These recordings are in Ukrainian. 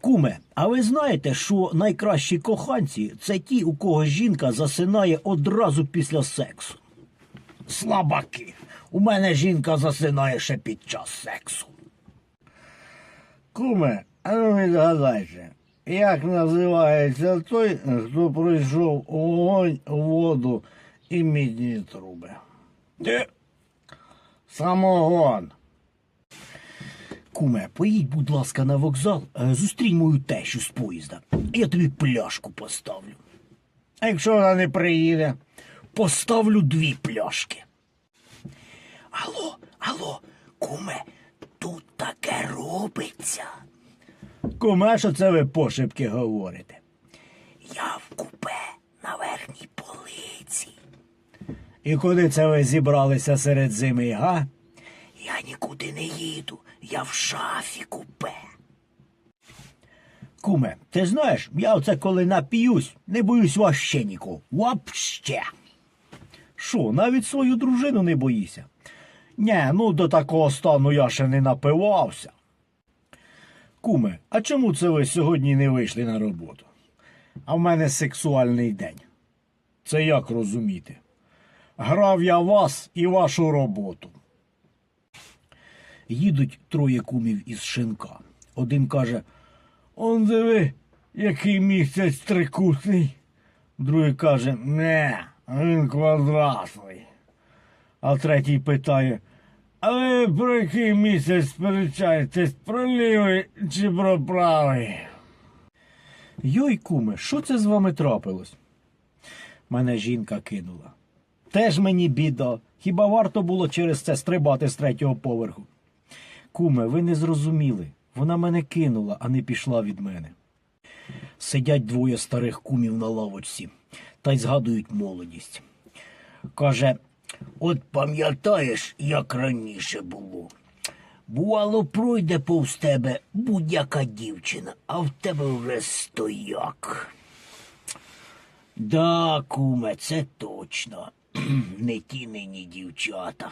Куме, а ви знаєте, що найкращі коханці це ті, у кого жінка засинає одразу після сексу? Слабаки. У мене жінка засинає ще під час сексу. Куме, а ну відгадайте, як називається той, хто пройшов вогонь, воду і мідні труби? Де? Самогон. Куме, поїдь, будь ласка, на вокзал, е, зустрінь мою тещу з поїзда. Я тобі пляшку поставлю. А якщо вона не приїде? Поставлю дві пляшки. Алло, алло, куме, тут таке робиться. Куме, що це ви пошепки говорите? Я в купе на верхній полиці. І куди це ви зібралися серед зими, га? Я нікуди не їду, я в шафі купе. Куме, ти знаєш, я оце коли нап'юсь, не боюсь вообще нікого. Вообще. Що, навіть свою дружину не боїся? Нє, ну до такого стану я ще не напивався. Куме, а чому це ви сьогодні не вийшли на роботу? А в мене сексуальний день. Це як розуміти? Грав я вас і вашу роботу. Їдуть троє кумів із шинка. Один каже, Он диви, який місяць трикутний. Другий каже, не, він квадратний. А третій питає, а ви про який місяць сперечаєтесь, про лівий чи про правий? Йой, куме, що це з вами трапилось? Мене жінка кинула. Теж мені біда. Хіба варто було через це стрибати з третього поверху? Куме, ви не зрозуміли. Вона мене кинула, а не пішла від мене. Сидять двоє старих кумів на лавочці та й згадують молодість. Каже, от пам'ятаєш, як раніше було. Бувало, пройде повз тебе будь-яка дівчина, а в тебе вже стояк. Да, куме, це точно. Не ті нині дівчата.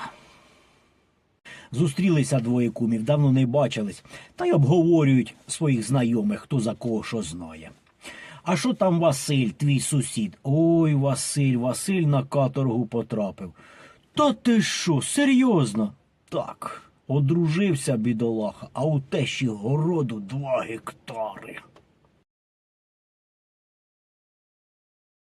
Зустрілися двоє кумів, давно не бачились, та й обговорюють своїх знайомих, хто за кого що знає. А що там Василь, твій сусід? Ой, Василь, Василь на каторгу потрапив. Та ти що, серйозно? Так, одружився бідолаха, а у тещі городу два гектари.